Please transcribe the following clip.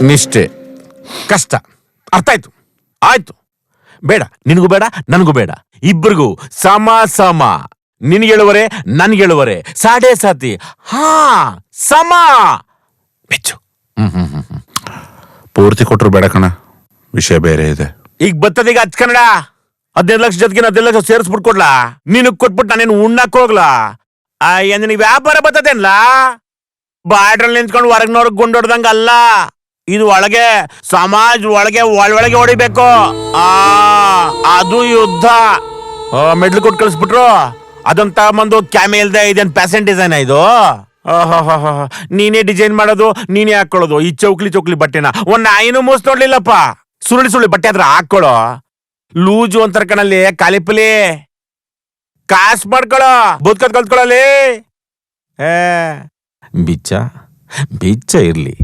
ನಿಷ್ಠೆ ಕಷ್ಟ. ಅರ್ಥ ಆಯ್ತು? ಆಯ್ತು. ಬೇಡ ನಿನಗೂ ಬೇಡ ನನಗೂ ಬೇಡ. ಇಬ್ಬರಿಗೂ ಸಮ ಸಮ. ನಿನ್ಗೇಳುವರೆ ನನ್ಗೆಳುವರೆ. ಸಾಡೆ ಸಾತಿ. ಹಾ ಸಮ. ಮೆಚ್ಚು. ಹ್ಮ್ ಹ್ಮ್ ಹ್ಮ್ ಹ್ಮ್. ಪೂರ್ತಿ ಕೊಟ್ಟರು ಬೇಡ ಕಣ. ವಿಷಯ ಬೇರೆ ಇದೆ. ಈಗ ಬರ್ತದೀಗ ಹಚ್ ಕನ್ನಡ. ಹದಿನೈದು ಲಕ್ಷ ಜೊತೆಗೆ ಹದಿನೈದು ಲಕ್ಷ ಸೇರಿಸ್ಬಿಟ್ಟು ಕೊಡ್ಲಾ. ನಿನಗ್ ಕೊಟ್ಬಿಟ್ಟು ನಾನೇನು ಉಣ್ಣಕ್ ಹೋಗ್ಲಾ? ಅಯ್ಯ ನಿನಗೆ ವ್ಯಾಪಾರ ಬತ್ತದೇನ್ಲಾ ಬಾರ್ಡ್ರಲ್ಲಿ ನಿಂತ್ಕೊಂಡು ಹೊರಗ್ನವ್ರಿಗೆ ಗುಂಡೊಡ್ದಂಗ ಅಲ್ಲ ಇದು ಒಳಗೆ ಸಮಾಜ ಒಳಗೆ ಒಳೊಳಗೆ ಹೊಡಿಬೇಕು. ಆ ಅದು ಯುದ್ಧ. ಮೆಡ್ಲ್ ಕೊಟ್ಟು ಕಳಿಸ್ಬಿಟ್ರು. ಅದನ್ನ ತಗೊಂಬಂದು ಕ್ಯಾಮೆ ಇಲ್ದೆ ಇದೇನು ಪ್ಯಾಸೆಂಟ್ ಡಿಸೈನ್ ಇದು. ನೀನೇ ಡಿಸೈನ್ ಮಾಡೋದು ನೀನೇ ಹಾಕೊಳ್ಳೋದು. ಈ ಚೌಕ್ಲಿ ಚೌಕ್ಲಿ ಬಟ್ಟೆನ. ಒಂದ್ ನಾಯಿನೂ ಮೂಸ್ ನೋಡ್ಲಿಲ್ಲಪ್ಪ. ಸುರುಳಿ ಸುರುಳಿ ಬಟ್ಟೆ ಹತ್ರ ಹಾಕೊಳ್ಳೋ ಲೂಜು ಅಂತಾರ ಕಣಲ್ಲಿ ಕಾಲಿಪಲಿ ಕಾಸ್ ಮಾಡ್ಕೊಳ್ಳೋ. ಬದುಕದ್ ಕಲ್ತ್ಕೊಳ್ಳಲಿ ಏ. ಬಿಚ್ಚ ಬಿಚ್ಚ ಇರ್ಲಿ.